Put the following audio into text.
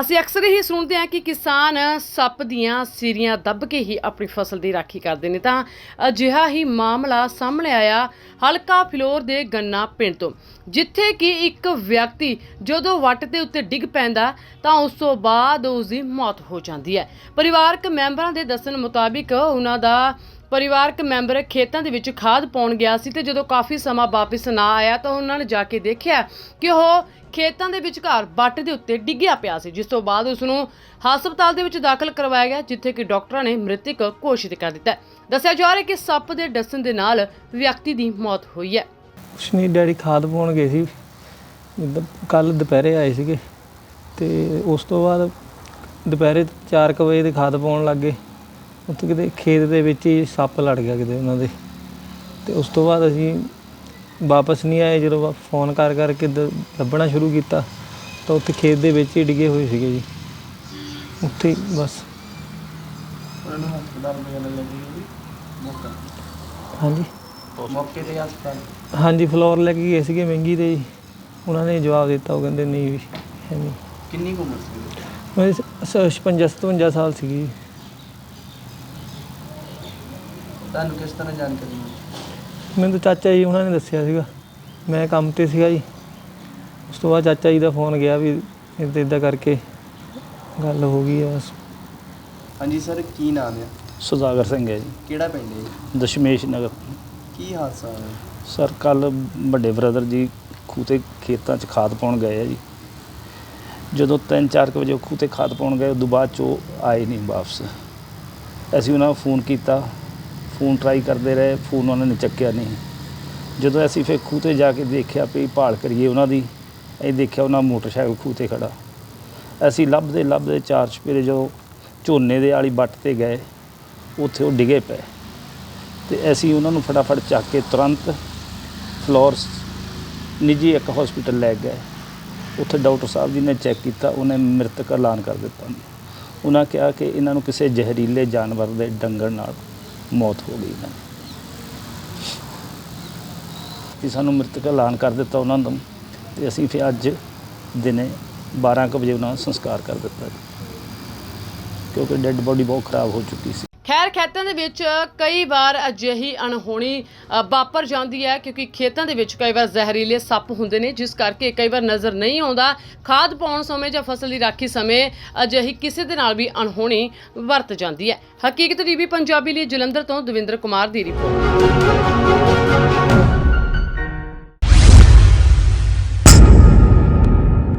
ਅਸੀਂ ਅਕਸਰ ਹੀ ਸੁਣਦੇ ਹਾਂ ਕਿ ਕਿਸਾਨ ਸੱਪ ਦੀਆਂ ਸਿਰੀਆਂ ਦੱਬ ਕੇ ਹੀ ਆਪਣੀ ਫਸਲ ਦੀ ਰਾਖੀ ਕਰਦੇ ਨੇ। ਤਾਂ ਅਜਿਹਾ ਹੀ ਮਾਮਲਾ ਸਾਹਮਣੇ ਆਇਆ ਹਲਕਾ ਫਲੋਰ ਦੇ ਗੰਨਾ ਪਿੰਡ ਤੋਂ, ਜਿੱਥੇ ਕਿ ਇੱਕ ਵਿਅਕਤੀ ਜਦੋਂ ਵੱਟ ਦੇ ਉੱਤੇ ਡਿੱਗ ਪੈਂਦਾ ਤਾਂ ਉਸ ਤੋਂ ਬਾਅਦ ਉਸ ਦੀ ਮੌਤ ਹੋ ਜਾਂਦੀ ਹੈ। ਪਰਿਵਾਰਕ ਮੈਂਬਰਾਂ ਦੇ ਦੱਸਣ ਮੁਤਾਬਿਕ ਉਹਨਾਂ ਦਾ ਪਰਿਵਾਰਕ ਮੈਂਬਰ ਖੇਤਾਂ ਦੇ ਵਿੱਚ ਖਾਦ ਪਾਉਣ ਗਿਆ ਸੀ ਤੇ ਜਦੋਂ ਕਾਫੀ ਸਮਾਂ ਵਾਪਸ ਨਾ ਆਇਆ ਤਾਂ ਉਹਨਾਂ ਨੇ ਜਾ ਕੇ ਦੇਖਿਆ ਕਿ ਉਹ ਖੇਤਾਂ ਦੇ ਵਿਚਕਾਰ ਬੱਟ ਦੇ ਉੱਤੇ ਡਿੱਗਿਆ ਪਿਆ ਸੀ, ਜਿਸ ਤੋਂ ਬਾਅਦ ਉਸ ਨੂੰ ਹਸਪਤਾਲ ਦੇ ਵਿੱਚ ਦਾਖਲ ਕਰਵਾਇਆ ਗਿਆ, ਜਿੱਥੇ ਕਿ ਡਾਕਟਰਾਂ ਨੇ ਮ੍ਰਿਤਕ ਘੋਸ਼ਿਤ ਕਰ ਦਿੱਤਾ ਦੱਸਿਆ ਜਾ ਰਿਹਾ ਕਿ ਸੱਪ ਦੇ ਡਸਣ ਦੇ ਨਾਲ ਵਿਅਕਤੀ ਦੀ ਮੌਤ ਹੋਈ ਹੈ। ਕੁਛ ਨਹੀਂ ਡੈਡੀ ਖਾਦ ਪਾਉਣ ਗਏ ਸੀ। ਕੱਲ ਦੁਪਹਿਰੇ ਆਏ ਸੀਗੇ ਤੇ ਉਸ ਤੋਂ ਬਾਅਦ ਦੁਪਹਿਰੇ 4 ਵਜੇ ਦੇ ਖਾਦ ਪਾਉਣ ਲੱਗੇ ਉੱਥੇ ਕਿਤੇ ਖੇਤ ਦੇ ਵਿੱਚ ਹੀ ਸੱਪ ਲੜ ਗਿਆ ਕਿਤੇ ਉਹਨਾਂ ਦੇ। ਤੇ ਉਸ ਤੋਂ ਬਾਅਦ ਅਸੀਂ ਵਾਪਸ ਨਹੀਂ ਆਏ ਜਦੋਂ ਫੋਨ ਕਰ ਕਰਕੇ ਦ- ਲੱਭਣਾ ਸ਼ੁਰੂ ਕੀਤਾ ਤਾਂ ਉੱਥੇ ਖੇਤ ਦੇ ਵਿੱਚ ਹੀ ਡਿੱਗੇ ਹੋਏ ਸੀਗੇ ਜੀ। ਉੱਥੇ ਹੀ ਬਸ। ਉਹਨਾਂ ਨੂੰ ਹਸਪਤਾਲ ਵਗੈਰਾ ਲੈ ਕੇ ਗਏ ਮੌਕਾ। ਹਾਂਜੀ। ਮੌਕੇ ਤੇ ਹਸਪਤਾਲ। ਹਾਂਜੀ ਫਲੋਰ ਲੈ ਕੇ ਗਏ ਸੀਗੇ ਮਹਿੰਗੀ ਤੇ ਜੀ। ਉਹਨਾਂ ਨੇ ਜਵਾਬ ਦਿੱਤਾ ਉਹ ਕਹਿੰਦੇ ਨਹੀਂ ਵੀ ਹੈ ਨਹੀਂ। ਕਿੰਨੀ ਕੁ ਉਮਰ ਸੀ? ਮੇਰੀ 56 57 ਸਾਲ ਸੀਗੀ ਜੀ। ਤੁਹਾਨੂੰ ਕਿਸ ਤਰ੍ਹਾਂ ਜਾਣਕਾਰੀ ਮਿਲੀ? ਮੈਨੂੰ ਚਾਚਾ ਜੀ ਉਹਨਾਂ ਨੇ ਦੱਸਿਆ ਸੀਗਾ। ਮੈਂ ਕੰਮ ਤੇ ਸੀਗਾ ਜੀ। ਉਸ ਤੋਂ ਬਾਅਦ ਚਾਚਾ ਜੀ ਦਾ ਫੋਨ ਗਿਆ ਵੀ ਇੱਦਾਂ ਇੱਦਾਂ ਕਰਕੇ ਗੱਲ ਹੋ ਗਈ ਆ ਬਸ। ਹਾਂਜੀ ਸਰ ਕੀ ਨਾਮ ਹੈ ਸੁਦਾਗਰ ਸਿੰਘ ਹੈ ਜੀ। ਕਿਹੜਾ ਪਿੰਡ ਹੈ ਜੀ? ਦਸ਼ਮੇਸ਼ ਨਗਰ। ਕੀ ਹਾਦਸਾ ਹੋਇਆ? ਸਰ ਕੱਲ ਵੱਡੇ ਬ੍ਰਦਰ ਜੀ ਖੂਹ ਤੇ ਖੇਤਾਂ 'ਚ ਖਾਦ ਪਾਉਣ ਗਏ ਆ ਜੀ। ਜਦੋਂ 3-4 ਵਜੇ ਉਹ ਖੂਹ ਤੇ ਖਾਦ ਪਾਉਣ ਗਏ ਉਦੋਂ ਬਾਅਦ 'ਚ ਉਹ ਆਏ ਨਹੀਂ ਵਾਪਸ। ਅਸੀਂ ਉਹਨਾਂ ਨੂੰ ਫੋਨ ਕੀਤਾ। ਫੋਨ ਟਰਾਈ ਕਰਦੇ ਰਹੇ, ਫੋਨ ਉਹਨਾਂ ਨੇ ਚੱਕਿਆ ਨਹੀਂ। ਜਦੋਂ ਅਸੀਂ ਫਿਰ ਖੂਹ ਤੇ ਜਾ ਕੇ ਦੇਖਿਆ ਵੀ ਭਾਲ ਕਰੀਏ ਉਹਨਾਂ ਦੀ, ਅਸੀਂ ਦੇਖਿਆ ਉਹਨਾਂ ਮੋਟਰਸਾਈਕਲ ਖੂਹ ਤੇ ਖੜਾ। ਅਸੀਂ ਲੱਭਦੇ ਲੱਭਦੇ ਚਾਰ ਚਪੇਰੇ ਜੋ ਝੋਨੇ ਦੇ ਵਾਲੀ ਬੱਟ ਤੇ ਗਏ, ਉੱਥੇ ਉਹ ਡਿਗੇ ਪਏ। ਤੇ ਅਸੀਂ ਉਹਨਾਂ ਨੂੰ ਫਟਾਫਟ ਚੱਕ ਕੇ ਤੁਰੰਤ ਫਲੋਰਸ ਨਿੱਜੀ ਇੱਕ ਹਸਪੀਟਲ ਲੈ ਗਏ। ਉੱਥੇ ਡਾਕਟਰ ਸਾਹਿਬ ਜੀ ਨੇ ਚੈੱਕ ਕੀਤਾ, ਉਹਨੇ ਮ੍ਰਿਤਕ ਐਲਾਨ ਕਰ ਦਿੱਤਾ। ਉਹਨਾਂ ਕਿਹਾ ਕਿ ਇਹਨਾਂ ਨੂੰ ਕਿਸੇ ਜ਼ਹਿਰੀਲੇ ਜਾਨਵਰ ਦੇ ਡੰਗਣ ਨਾਲ ਮੌਤ ਹੋ ਗਈ ਹੈ। ਕਿ ਸਾਨੂੰ ਮ੍ਰਿਤਕ ਐਲਾਨ ਕਰ ਦਿੱਤਾ ਉਹਨਾਂ ਨੂੰ ਤੇ ਅਸੀਂ ਫਿਰ ਅੱਜ ਦਿਨੇ 12 ਕੁ ਵਜੇ ਉਹਨਾਂ ਦਾ ਸੰਸਕਾਰ ਕਰ ਦਿੱਤਾ ਕਿਉਂਕਿ ਡੈੱਡ ਬੋਡੀ ਬਹੁਤ ਖਰਾਬ ਹੋ ਚੁੱਕੀ ਸੀ। ਖੈਰ, ਖੇਤਾਂ ਦੇ ਵਿੱਚ ਕਈ ਵਾਰ ਅਜਿਹੀ ਅਣਹੋਣੀ ਵਾਪਰ ਜਾਂਦੀ ਹੈ ਕਿਉਂਕਿ ਖੇਤਾਂ ਦੇ ਵਿੱਚ ਕਈ ਵਾਰ ਜ਼ਹਿਰੀਲੇ ਸੱਪ ਹੁੰਦੇ ਨੇ, ਜਿਸ ਕਰਕੇ ਕਈ ਵਾਰ ਨਜ਼ਰ ਨਹੀਂ ਆਉਂਦਾ। ਖਾਦ ਪਾਉਣ ਸਮੇਂ ਜਾਂ ਫਸਲ ਦੀ ਰਾਖੀ ਸਮੇਂ ਅਜਿਹੀ ਕਿਸੇ ਦੇ ਨਾਲ ਵੀ ਅਣਹੋਣੀ ਵਰਤ ਜਾਂਦੀ ਹੈ। ਹਕੀਕਤ ਟੀਵੀ ਪੰਜਾਬੀ ਲਈ ਜਲੰਧਰ ਤੋਂ ਦਵਿੰਦਰ ਕੁਮਾਰ ਦੀ ਰਿਪੋਰਟ।